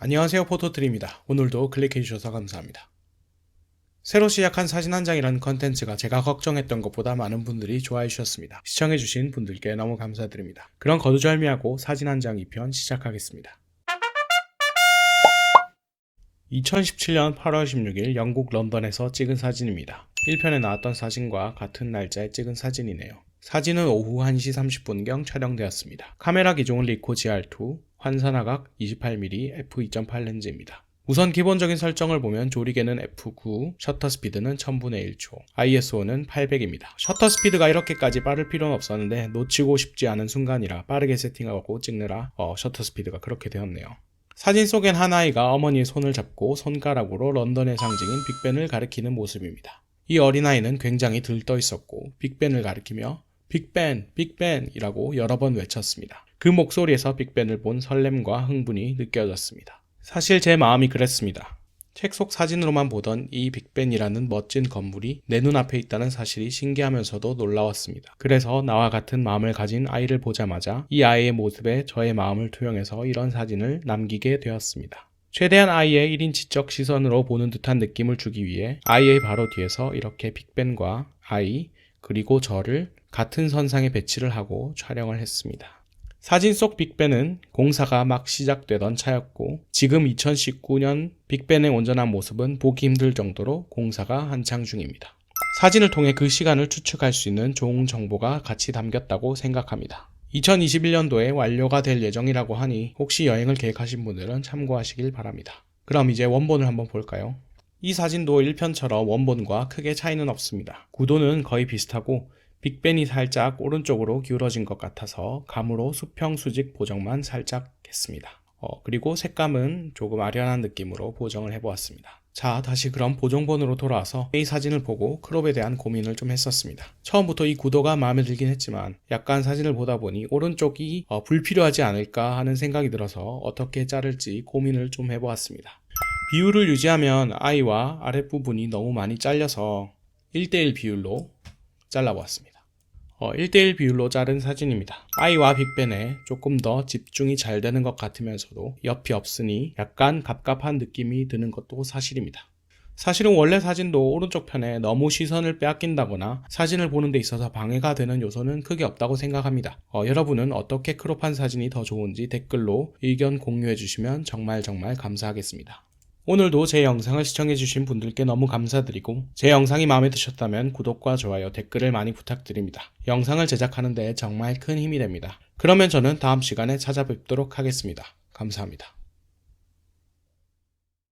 안녕하세요 포토트리입니다. 오늘도 클릭해주셔서 감사합니다. 새로 시작한 사진 한 장이라는 컨텐츠가 제가 걱정했던 것보다 많은 분들이 좋아해 주셨습니다. 시청해주신 분들께 너무 감사드립니다. 그런 거두절미하고 사진 한 장 2편 시작하겠습니다. 2017년 8월 16일 영국 런던에서 찍은 사진입니다. 1편에 나왔던 사진과 같은 날짜에 찍은 사진이네요. 사진은 오후 1시 30분경 촬영되었습니다. 카메라 기종은 리코 GR2, 환산화각 28mm f2.8 렌즈입니다. 우선 기본적인 설정을 보면 조리개는 f9, 셔터 스피드는 1000분의 1초, ISO는 800입니다. 셔터 스피드가 이렇게까지 빠를 필요는 없었는데 놓치고 싶지 않은 순간이라 빠르게 세팅하고 찍느라 어, 셔터 스피드가 그렇게 되었네요. 사진 속엔 한 아이가 어머니의 손을 잡고 손가락으로 런던의 상징인 빅벤을 가리키는 모습입니다. 이 어린아이는 굉장히 들떠 있었고 빅벤을 가리키며 빅벤, 빅벤이라고 여러 번 외쳤습니다. 그 목소리에서 빅벤을 본 설렘과 흥분이 느껴졌습니다. 사실 제 마음이 그랬습니다. 책 속 사진으로만 보던 이 빅벤이라는 멋진 건물이 내 눈앞에 있다는 사실이 신기하면서도 놀라웠습니다. 그래서 나와 같은 마음을 가진 아이를 보자마자 이 아이의 모습에 저의 마음을 투영해서 이런 사진을 남기게 되었습니다. 최대한 아이의 1인 지적 시선으로 보는 듯한 느낌을 주기 위해 아이의 바로 뒤에서 이렇게 빅벤과 아이 그리고 저를 같은 선상에 배치를 하고 촬영을 했습니다. 사진 속 빅벤은 공사가 막 시작되던 차였고 지금 2019년 빅벤의 온전한 모습은 보기 힘들 정도로 공사가 한창 중입니다. 사진을 통해 그 시간을 추측할 수 있는 좋은 정보가 같이 담겼다고 생각합니다. 2021년도에 완료가 될 예정이라고 하니 혹시 여행을 계획하신 분들은 참고하시길 바랍니다. 그럼 이제 원본을 한번 볼까요? 이 사진도 1편처럼 원본과 크게 차이는 없습니다. 구도는 거의 비슷하고 빅벤이 살짝 오른쪽으로 기울어진 것 같아서 감으로 수평 수직 보정만 살짝 했습니다. 어, 그리고 색감은 조금 아련한 느낌으로 보정을 해보았습니다. 자, 다시 그럼 보정본으로 돌아와서 이 사진을 보고 크롭에 대한 고민을 좀 했었습니다. 처음부터 이 구도가 마음에 들긴 했지만 약간 사진을 보다 보니 오른쪽이 어, 불필요하지 않을까 하는 생각이 들어서 어떻게 자를지 고민을 좀 해보았습니다. 비율을 유지하면 아이와 아랫부분이 너무 많이 잘려서 1대1 비율로 잘라보았습니다. 어, 1대1 비율로 자른 사진입니다. 아이와 빅벤에 조금 더 집중이 잘 되는 것 같으면서도 옆이 없으니 약간 갑갑한 느낌이 드는 것도 사실입니다. 사실은 원래 사진도 오른쪽 편에 너무 시선을 빼앗긴다거나 사진을 보는 데 있어서 방해가 되는 요소는 크게 없다고 생각합니다. 어, 여러분은 어떻게 크롭한 사진이 더 좋은지 댓글로 의견 공유해 주시면 정말 정말 감사하겠습니다. 오늘도 제 영상을 시청해주신 분들께 너무 감사드리고 제 영상이 마음에 드셨다면 구독과 좋아요, 댓글을 많이 부탁드립니다. 영상을 제작하는 데 정말 큰 힘이 됩니다. 그러면 저는 다음 시간에 찾아뵙도록 하겠습니다. 감사합니다.